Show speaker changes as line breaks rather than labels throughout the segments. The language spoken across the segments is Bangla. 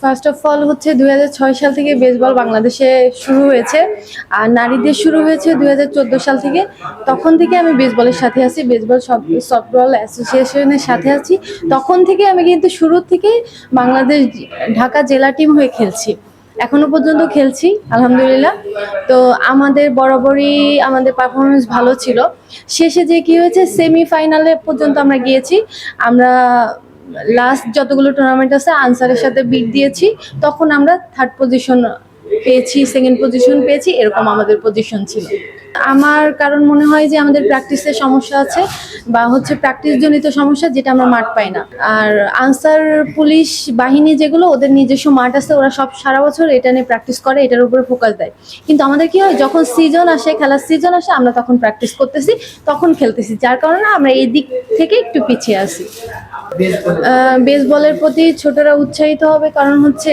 ফার্স্ট অফ অল হচ্ছে দুই হাজার ছয় সাল থেকে বেসবল বাংলাদেশে শুরু হয়েছে। আর নারীদের শুরু হয়েছে দুই হাজার চোদ্দ সাল থেকে। তখন থেকে আমি বেসবলের সাথে আছি বেসবল সফটবল অ্যাসোসিয়েশনের সাথে আছি। তখন থেকে আমি কিন্তু শুরু থেকে বাংলাদেশ ঢাকা জেলা টিম হয়ে খেলছি। এখনও পর্যন্ত খেলছি, আলহামদুলিল্লাহ। তো আমাদের বরাবরই আমাদের পারফরমেন্স ভালো ছিল। শেষে যে কি হয়েছে সেমিফাইনালে পর্যন্ত আমরা গিয়েছি। আমরা লাস্ট যতগুলো টুর্নামেন্ট আছে আনসারের সাথে বিট দিয়েছি, তখন আমরা থার্ড পজিশন পেয়েছি সেকেন্ড পজিশন পেয়েছি, এরকম আমাদের পজিশন ছিল। আমার কারণ মনে হয় যে আমাদের প্র্যাকটিসের সমস্যা আছে বা হচ্ছে প্র্যাকটিস জনিত সমস্যা যেটা আমরা মাঠ পাই না। আর আনসার পুলিশ বাহিনী যেগুলো ওদের নিজস্ব মাঠ আছে ওরা সব সারা বছর এটা নিয়ে প্র্যাকটিস করে এটার উপরে ফোকাস দেয়। কিন্তু আমাদের কি হয় যখন সিজন আসে খেলার সিজন আসে আমরা তখন প্র্যাকটিস করতেছি তখন খেলতেছি যার কারণে আমরা এই দিক থেকে একটু পিছিয়ে আসি বেসবলের প্রতি ছোটরা উৎসাহিত হবে কারণ হচ্ছে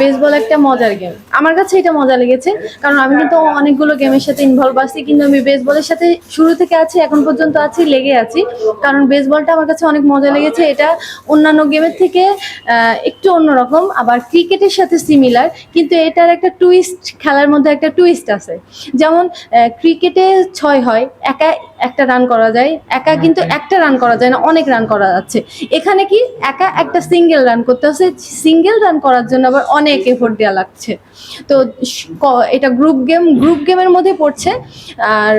বেসবল একটা মজার গেম আমার কাছে এটা মজা লেগেছে কারণ আমি কিন্তু অনেকগুলো গেমের সাথে ইনভলভ আছি কিন্তু আমি বেসবলের সাথে শুরু থেকে আছি, এখন পর্যন্ত আছি, লেগে আছি। কারণ বেসবলটা আমার কাছে অনেক মজা লেগেছে। এটা অন্যান্য গেমের থেকে একটু অন্যরকম, আবার ক্রিকেটের সাথে সিমিলার কিন্তু এটার একটা টুইস্ট খেলার মধ্যে একটা টুইস্ট আছে। যেমন ক্রিকেটে ছয় হয়, একা একটা রান করা যায় একা কিন্তু একটা রান করা যায় না অনেক রান করা যাচ্ছে। এখানে কি একা একটা সিঙ্গেল রান করতে হচ্ছে সিঙ্গেল রান করার জন্য আবার অনেক এফোর্ট দেওয়া লাগছে। তো এটা গ্রুপ গেম গ্রুপ গেমের মধ্যে পড়ছে আর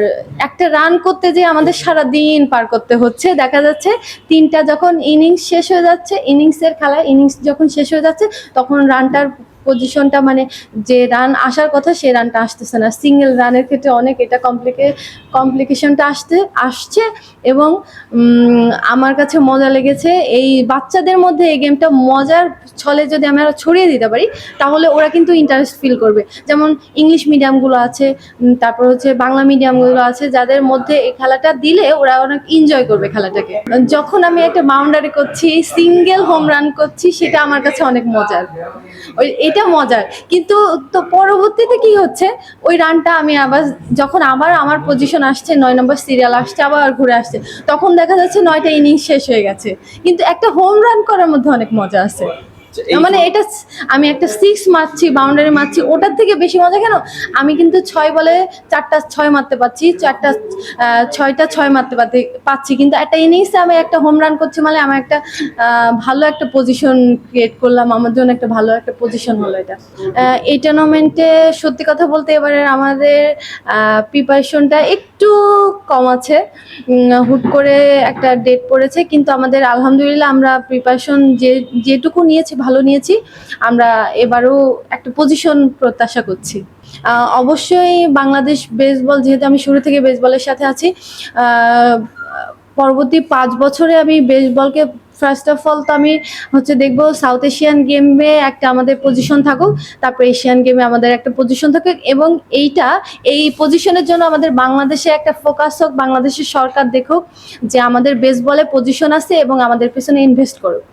একটা রান করতে যে আমাদের সারা দিন পার করতে হচ্ছে। দেখা যাচ্ছে তিনটা যখন ইনিংস শেষ হয়ে যাচ্ছে ইনিংসের খেলা ইনিংস যখন শেষ হয়ে যাচ্ছে তখন রানটার পজিশনটা মানে যে রান আসার কথা সে রানটা আসতেছে না। সিঙ্গেল রানের ক্ষেত্রে অনেক এটা কমপ্লিকে কমপ্লিকেশনটা আসতে, আসছে এবং আমার কাছে মজা লেগেছে এই বাচ্চাদের মধ্যে এই গেমটা মজার ছলে যদি আমরা ছড়িয়ে দিতে পারি, তাহলে ওরা কিন্তু ইন্টারেস্ট ফিল করবে। যেমন ইংলিশ মিডিয়ামগুলো আছে তারপর হচ্ছে বাংলা মিডিয়ামগুলো আছে, যাদের মধ্যে এই খেলাটা দিলে ওরা অনেক এনজয় করবে খেলাটাকে। যখন আমি একটা বাউন্ডারি করছি সিঙ্গেল হোম রান করছি, সেটা আমার কাছে অনেক মজার। ওই, এটা মজার। কিন্তু তো পরবর্তীতে কি হচ্ছে? ওই রানটা আমি আবার যখন আবার আমার পজিশন আসছে, নয় নম্বর সিরিয়াল আসছে, আবার ঘুরে আসছে, তখন দেখা যাচ্ছে নয়টা ইনিংস শেষ হয়ে গেছে। কিন্তু একটা হোম রান করার মধ্যে অনেক মজা আছে। মানে এটা আমি একটা সিক্স মারছি বাউন্ডারি মারছি ওটার থেকে বেশি মজা কেন? আমি কিন্তু ছয় বলে চারটা ছয় মারতে পারছি চারটা ছয়টা ছয় মারতে পারতে পাচ্ছি কিন্তু একটা ইনিংসে আমি একটা হোম রান করছি মানে আমি একটা ভালো একটা পজিশন ক্রিয়েট করলাম আমার জন্য একটা ভালো একটা পজিশন হলো এটা। এই টুর্নামেন্টে সত্যি কথা বলতে এবারে আমাদের প্রিপারেশনটা একটু কম আছে। হুট করে একটা ডেট পড়েছে কিন্তু আমাদের আলহামদুলিল্লাহ আমরা প্রিপারেশন যে যেটুকু নিয়েছি ভালো নিয়েছি। আমরা এবারও একটা পজিশন প্রত্যাশা করছি। অবশ্যই বাংলাদেশ বেসবল যেহেতু আমি শুরু থেকে বেসবলের সাথে আছি পরবর্তী পাঁচ বছরে আমি বেসবলকে ফার্স্ট অফ অল তো আমি হচ্ছে দেখব সাউথ এশিয়ান গেমে একটা আমাদের পজিশন থাকুক, তারপর এশিয়ান গেমে আমাদের একটা পজিশন থাকুক এবং এইটা, এই পজিশনের জন্য আমাদের বাংলাদেশে একটা ফোকাস হোক, বাংলাদেশের সরকার দেখুক যে আমাদের বেসবলে পজিশন আছে এবং আমাদের পেছনে ইনভেস্ট করুক।